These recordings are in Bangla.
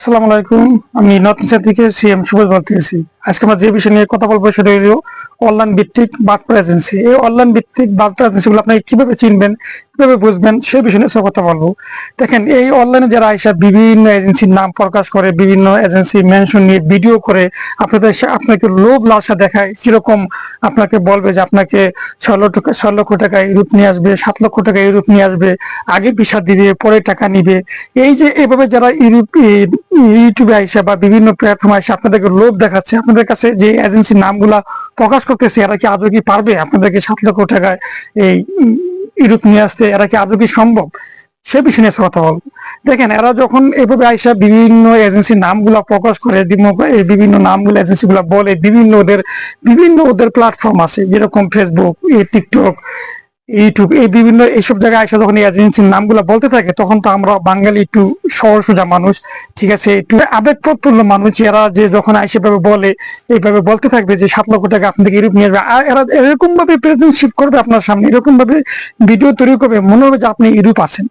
আসসালামু আলাইকুম। আমি নতুন থেকে সিএম সুবোধ বলতেছি। আজকে আমরা যে বিষয় নিয়ে কথা বলব সেটা হলো অনলাইন ভিত্তিক বার্তা এজেন্সি। এই অনলাইন ভিত্তিক বার্তা এজেন্সি গুলো আপনি কীভাবে চিনবেন, কীভাবে বুঝবেন, সেই বিষয় নিয়ে কথা বলব। দেখেন, এই অনলাইনে যারা আইসা বিভিন্ন এজেন্সির নাম প্রকাশ করে, বিভিন্ন এজেন্সি মেনশন নিয়ে ভিডিও করে, আপনাদের আপনাকে লোভ লালসা দেখায়, কীরকম আপনাকে বলবে যে আপনাকে ছয় লক্ষ ছয় লক্ষ টাকা ইউরোপ নিয়ে আসবে, সাত লক্ষ টাকা ইউরোপ নিয়ে আসবে, আগে ভিসা দিবে, পরে টাকা নিবে। এই যে এভাবে যারা ইউরোপ ইউটিউবে আইসা বা বিভিন্ন প্ল্যাটফর্মে আইসা আপনাদেরকে লোভ দেখাচ্ছে আপনাদের কাছে যে এজেন্সির নামগুলা প্রকাশ করতেছে, এরা কি আদৌ কি পারবে? আপনাদেরকে সাত লক্ষ টাকায় এই ইউরোপ নিয়ে আসতে এরা কি আদৌ কি সম্ভব? সে বিষয় নিয়ে কথা বলব। দেখেন, এরা যখন এভাবে আইসা বিভিন্ন এজেন্সির নামগুলা প্রকাশ করে বিভিন্ন নামগুলো এজেন্সি বলে, বিভিন্ন ওদের বিভিন্ন ওদের প্ল্যাটফর্ম আছে, যেরকম ফেসবুক টিকটক ইউটিউব এই বিভিন্ন এইসব জায়গায় আইসা যখন এজেন্সির নামগুলো বলতে থাকে, তখন তো আমরা বাঙালি একটু সহজ সোজা মানুষ, ঠিক আছে? একটু আবেগপ্রতুল্য মানুষ, এরা যে যখন আইসে ভাবে বলে, এইভাবে বলতে থাকবে যে সাত লক্ষ টাকা আপনাদের ইউরোপ নিয়ে আসবে। আর এরা এরকম ভাবে প্রেজেন্টশিপ করবে আপনার সামনে এরকম ভাবে ভিডিও তৈরি করবে, মনে হবে যে আপনি ইউরোপ আছেন।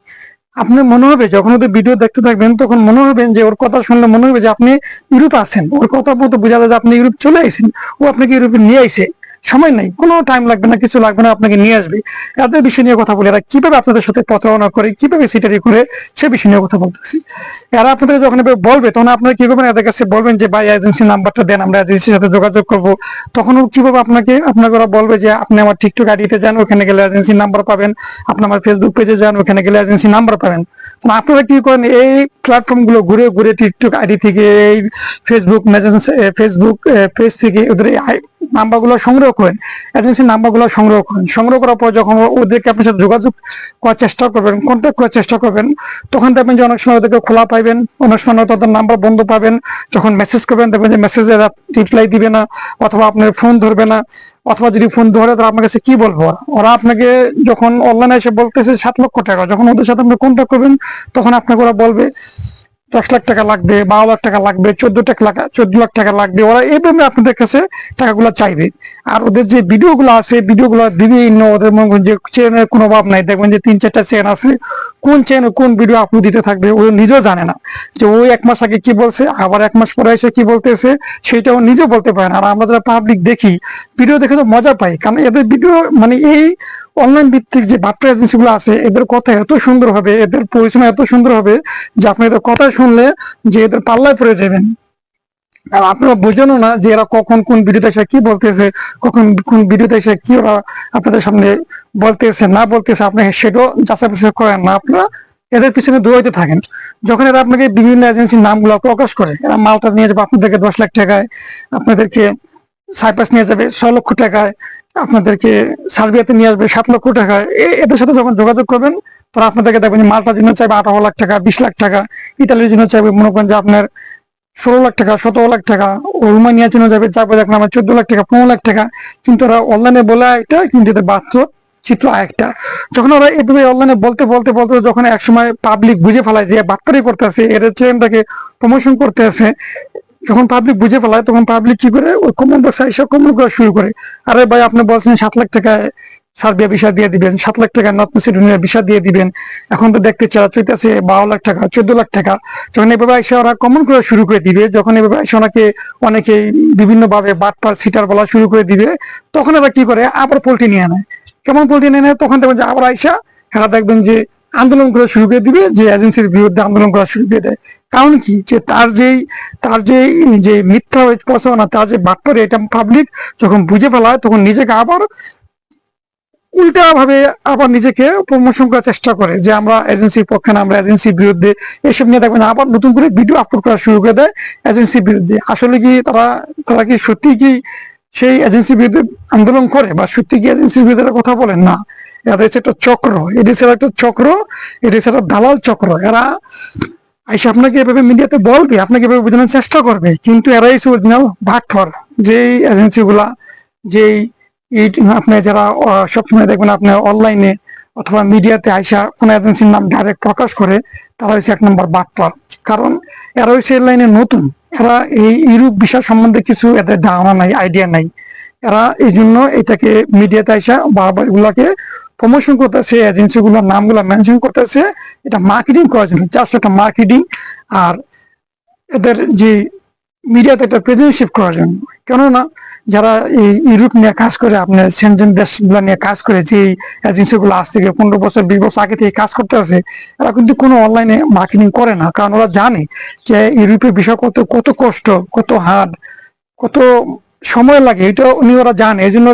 আপনার মনে হবে, যখন ওদের ভিডিও দেখতে থাকবেন, তখন মনে হবে যে ওর কথা শুনলে মনে হবে যে আপনি ইউরোপ আছেন। ওর কথা মতো বোঝা যায় যে আপনি ইউরোপ চলে আসেন ও আপনাকে ইউরোপে নিয়ে আইছে সময় নাই, কোনো টাইম লাগবে না, কিছু লাগবে না, আপনাকে নিয়ে আসবে। এদের বিষয় নিয়ে কথা বলে, এরা কীভাবে আপনাদের সাথে প্রতারণা করে, কীভাবে সিটারি করে সে বিষয় নিয়ে কথা বলতেছি। এরা আপনাদের যখন বলবে, তখন আপনারা কি করবেন এদের কাছে বলবেন যে, ভাই এজেন্সির নাম্বারটা দেন, আমরা এজেন্সির সাথে যোগাযোগ করব। তখন ও কীভাবে আপনাকে আপনাকে ওরা বলবে যে, আপনি আমার টিকটক আইডিতে যান, ওখানে গেলে এজেন্সির নাম্বার পাবেন। আপনি আমার ফেসবুক পেজে যান, ওখানে গেলে এজেন্সির নাম্বার পাবেন। তো আপনারা কি করেন, এই প্ল্যাটফর্মগুলো ঘুরে ঘুরে টিকটক আইডি থেকে, এই ফেসবুক মেসেজ ফেসবুক পেজ থেকে ওদের নাম্বারগুলো সংগ্রহ করেন। এজেন্সির নাম্বারগুলো সংগ্রহ করেন। সংগ্রহ করার পর যখন ওদেরকে আপনার সাথে যোগাযোগ করার চেষ্টা করবেন কন্ট্যাক্ট করার চেষ্টা করবেন, তখন দেখবেন যে অনেক সময় ওদেরকে খোলা পাইবেন, অনেক সময় তাদের নাম্বার বন্ধ পাবেন। যখন মেসেজ করবেন, দেখবেন যে মেসেজে রিপ্লাই দিবে না, অথবা আপনার ফোন ধরবে না, অথবা যদি ফোন ধরে, তাহলে আপনার কাছে কি বলব? ওরা আপনাকে যখন অনলাইনে এসে বলতেছে, সাত লক্ষ টাকা, যখন ওদের সাথে আপনি কন্ট্যাক্ট করবেন, তখন আপনাকে ওরা বলবে দশ লাখ টাকা লাগবে, বারো লাখ টাকা লাগবে, চোদ্দ টাকা চোদ্দ লাখ টাকা লাগবে। ওরা এইভাবে আপনাদের কাছে টাকাগুলো চাইবে। আর ওদের যে ভিডিও গুলো আছে ভিডিও গুলো বিভিন্ন ওদের মনে যে চেনের কোনো অভাব নাই। দেখবেন যে তিন চারটা চেন আছে, কোন চেন কোন ভিডিও আপলোড দিতে থাকবে, ও নিজেও জানে না। যে ওই এক মাস আগে কি বলছে, আবার এক মাস পরে এসে কি বলতেছে সেটা ও নিজেও বলতে পারে না। আর আমরা যারা পাবলিক দেখি ভিডিও দেখে তো মজা পাই। কারণ এদের ভিডিও মানে এই অনলাইন ভিত্তিক যে বার্তা এজেন্সি গুলো আছে, এদের কথা এত সুন্দর হবে, এদের পরিচালনা এত সুন্দর হবে যে আপনি এদের কথা শুনলে যে এদের পাল্লায় পড়ে যাবেন। আর আপনারা বোঝেনও না যে এরা কখন কোন ভিডিওতে এসে কি বলতেছে, কখন কোন ভিডিওতে এসে কি ওরা আপনাদের সামনে বলতেছে, না বলতেছে, আপনি সেটাও যাচাই বাছাই করেন না। আপনারা এদের পিছনে দৌড়াইতে থাকেন। যখন এরা আপনাকে বিভিন্ন এজেন্সির নামগুলো প্রকাশ করে, এরা মালটা নিয়ে যাবে আপনাদেরকে দশ লাখ টাকায়, আপনাদেরকে সাইপাস নিয়ে যাবে ছয় লক্ষ টাকায় আপনাদেরকে সার্বিয়াতে নিয়ে আসবে সাত লক্ষ টাকা। এদের সাথে যখন যোগাযোগ করবেন, তারা আপনাদেরকে দেখবেন মালটার জন্য চাইবে আঠারো লাখ টাকা, বিশ লাখ টাকা, ইতালির জন্য চাইবে মনে করেন যে আপনার ষোলো লাখ টাকা, সতেরো লাখ টাকা রোমানিয়ার জন্য যাবে চাইবে দেখলাম আমার চোদ্দ লাখ টাকা, পনেরো লাখ টাকা। কিন্তু ওরা অনলাইনে বলে একটা, কিন্তু এদের বাস্তব চিত্র একটা যখন ওরা এভাবে অনলাইনে বলতে বলতে বলতে যখন একসময় পাবলিক বুঝে ফেলায় যে বাটপারি করতে আছে এদের চ্যানেলটাকে প্রমোশন করতে আছে যখন পাবলিক বুঝে ফেলায়, তখন পাবলিক কি করে? ওই কমেন্ট বক্সে এসে কমেন্ট করা শুরু করে। আরে ভাই, আপনি বলছেন সাত লাখ টাকায় সার্বিয়া বিষয় দিয়ে দিবেন, সাত লাখ টাকা নর্থ মেসিডোনিয়া বিষয় দিয়ে দিবেন। এখন তো দেখতে চারা চৈতেছে বারো লাখ টাকা, চোদ্দ লাখ টাকা। যখন এভাবে এসে ওরা কমন করা শুরু করে দিবে, যখন এভাবে এসে ওনাকে অনেকে বিভিন্ন ভাবে বাটপার সিটার বলা শুরু করে দিবে, তখন এরা কি করে? আবার পোল্ট্রি নিয়ে নেয় কেমন পোল্ট্রি নিয়ে নেয় তখন দেখবেন যে আবার আইসা এরা দেখবেন যে আন্দোলন করা শুরু করে দিবে, যে এজেন্সির বিরুদ্ধে আন্দোলন করা শুরু করে দেয়। কারণ কি? যে তার যেই, তার যে যে মিথ্যা প্রচারণা তার যে বাটপারে এটা পাবলিক যখন বুঝে ফেলায়, তখন নিজেকে আবার উল্টা ভাবে আবার নিজেকে প্রমোশন করার চেষ্টা করে, যে আমরা এজেন্সির পক্ষে না, আমরা এজেন্সির বিরুদ্ধে এসব নিয়ে দেখবেন আবার নতুন করে ভিডিও আপলোড করা শুরু করে দেয় এজেন্সির বিরুদ্ধে। আসলে কি তারা তারা কি সত্যি কি সেই এজেন্সির বিরুদ্ধে আন্দোলন করে বা সত্যি কি এজেন্সির বিরুদ্ধে কথা বলেন না। এরা হচ্ছে একটা চক্র। এটি হচ্ছে একটা চক্র এটি হচ্ছে একটা দালাল চক্র। এরা আইসা আপনাকে এভাবে মিডিয়াতে বলবে, আপনাকে এভাবে বোঝানোর চেষ্টা করবে। কিন্তু এরাই অরিজিনাল ভাটফর যেই যেই আপনি যারা সবসময় দেখবেন অনলাইনে অথবা মিডিয়াতে আইসা কোন এজেন্সির নাম ডাইরেক্ট প্রকাশ করে, তারা হচ্ছে এক নম্বর বাটপার কারণ এরা হচ্ছে এই লাইনে নতুন। এরা এই ইউরোপ বিষয় সম্বন্ধে কিছু এদের ধারণা নাই আইডিয়া নাই। এরা এই জন্য এটাকে মিডিয়াতে আইসা বারবার এগুলাকে প্রমোশন করতেছে এজেন্সি গুলোর নামগুলো মেনশন করতেছে। এটা মার্কেটিং করার জন্য জাস্ট একটা মার্কেটিং আর এদের যে মিডিয়াতে একটা প্রেজেন্টশিপ করার জন্য। কেননা যারা এই ইউরোপ নিয়ে কাজ করে, আপনার সেনজেন দেশগুলো নিয়ে কাজ করে, যে এজেন্সি গুলো আজ থেকে পনেরো বছর, বিশ বছর আগে থেকে কাজ করতে আছে, এরা কিন্তু কোনো অনলাইনে মার্কেটিং করে না। কারণ ওরা জানে যে ইউরোপের বিষয় কত কত কষ্ট, কত হার্ড কত সময় লাগে, এটা উনি ওরা জানে এই জন্য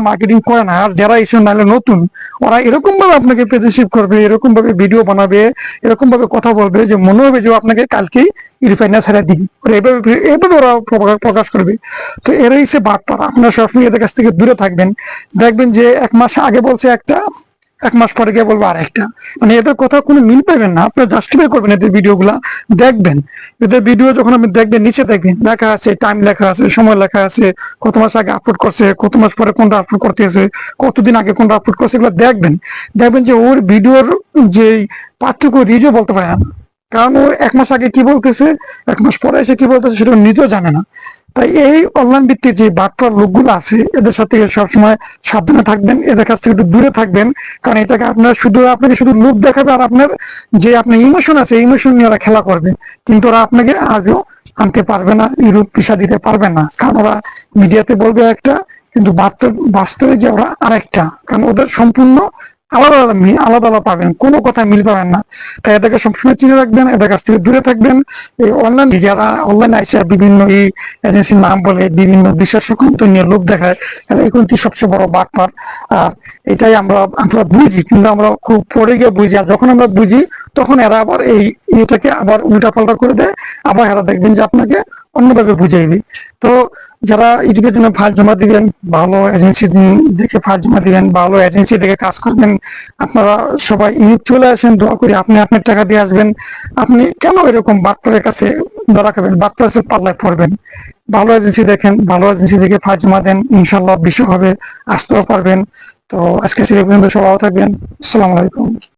মার্কেটিং করে না। আর যারা এইসব নাহলে নতুন, ওরা এরকম ভাবে আপনাকে প্রেজেন্টশিপ করবে এরকম ভাবে ভিডিও বানাবে এরকম ভাবে কথা বলবে যে মনে হবে যে আপনাকে কালকেই রিফাইনার এভাবে এভাবে ওরা প্রকাশ- করবে। তো এরাই সে বার্তারা আপনার সবসময় এদের কাছ থেকে দূরে থাকবেন। দেখবেন যে এক মাস আগে বলছে একটা এক মাস পরে গিয়ে বলব আর একটা মানে এদের কথা কোনো মিল পাবেন না। আপনারা জাস্টিফাই করবেন এদের ভিডিও গুলা দেখবেন। এদের ভিডিও যখন আপনি দেখবেন, নিচে দেখবেন, লেখা আছে টাইম লেখা আছে, সময় লেখা আছে, কত মাস আগে আপলোড করছে, কত মাস পরে কোনটা আপলোড করতেছে, কতদিন আগে কোনটা আপলোড করছে, এগুলো দেখবেন। দেখবেন যে ওর ভিডিওর যে পার্থক্য নিজেও বলতে পারে না। কারণ ও এক মাস আগে কি বলতেছে, এক মাস পরে এসে কি বলতেছে সেটা নিজেও জানে না। তাই এই অনলাইন ভিত্তিক যে বার্তার লোকগুলো আছে, এদের সাথে সবসময় সাবধানে থাকবেন, এদের কাছ থেকে একটু দূরে থাকবেন। কারণ এটাকে আপনার শুধু, আপনাকে শুধু লোক দেখাবে আর আপনার যে আপনার ইমোশন আছে ইমোশন নিয়ে ওরা খেলা করবে। কিন্তু ওরা আপনাকে আজও আনতে পারবে না ইউরোপ পিসা দিতে পারবে না। কারণ ওরা মিডিয়াতে বলবে একটা, কিন্তু বাস্তবে যে ওরা আরেকটা। কারণ ওদের সম্পূর্ণ আলাদা আলাদা আলাদা আলাদা পাবেন, কোনো কথা মিল পাবেন না। তাই এদেরকে সবসময় চিনে রাখবেন, এদের কাছ থেকে দূরে থাকবেন। এই অনলাইন যারা অনলাইন আইসা বিভিন্ন এই এজেন্সির নাম বলে, বিভিন্ন বিশ্বাস সংক্রান্ত নিয়ে লোক দেখায় এরা এখন কি সবচেয়ে বড় বাটপার। আর এটাই আমরা আমরা বুঝি, কিন্তু আমরা খুব পরে গিয়ে বুঝি। আর যখন আমরা বুঝি, তখন এরা আবার এই এটাকে আবার উল্টা পাল্টা করে দেয়। আবার এরা দেখবেন যে আপনাকে অন্যভাবে বুঝাইবে তো যারা ইউটিউবের জন্য জমা দিবেন, ভালো এজেন্সি দেখে ফাইল জমা দিবেন, ভালো এজেন্সি দেখে কাজ করবেন, আপনারা সবাই ইউনিট চলে আসেন, দোয়া করি আপনি আপনার টাকা দিয়ে আসবেন। আপনি কেন এরকম বাটপারের কাছে ধরা খাবেন? বাটপারের পাল্লায় পড়বেন। ভালো এজেন্সি দেখেন, ভালো এজেন্সি দেখে ফাইল জমা দেন ইনশাল্লাহ বিশ্বভাবে আসতেও পারবেন। তো আজকে সে সবাই থাকবেন। আসসালামু আলাইকুম।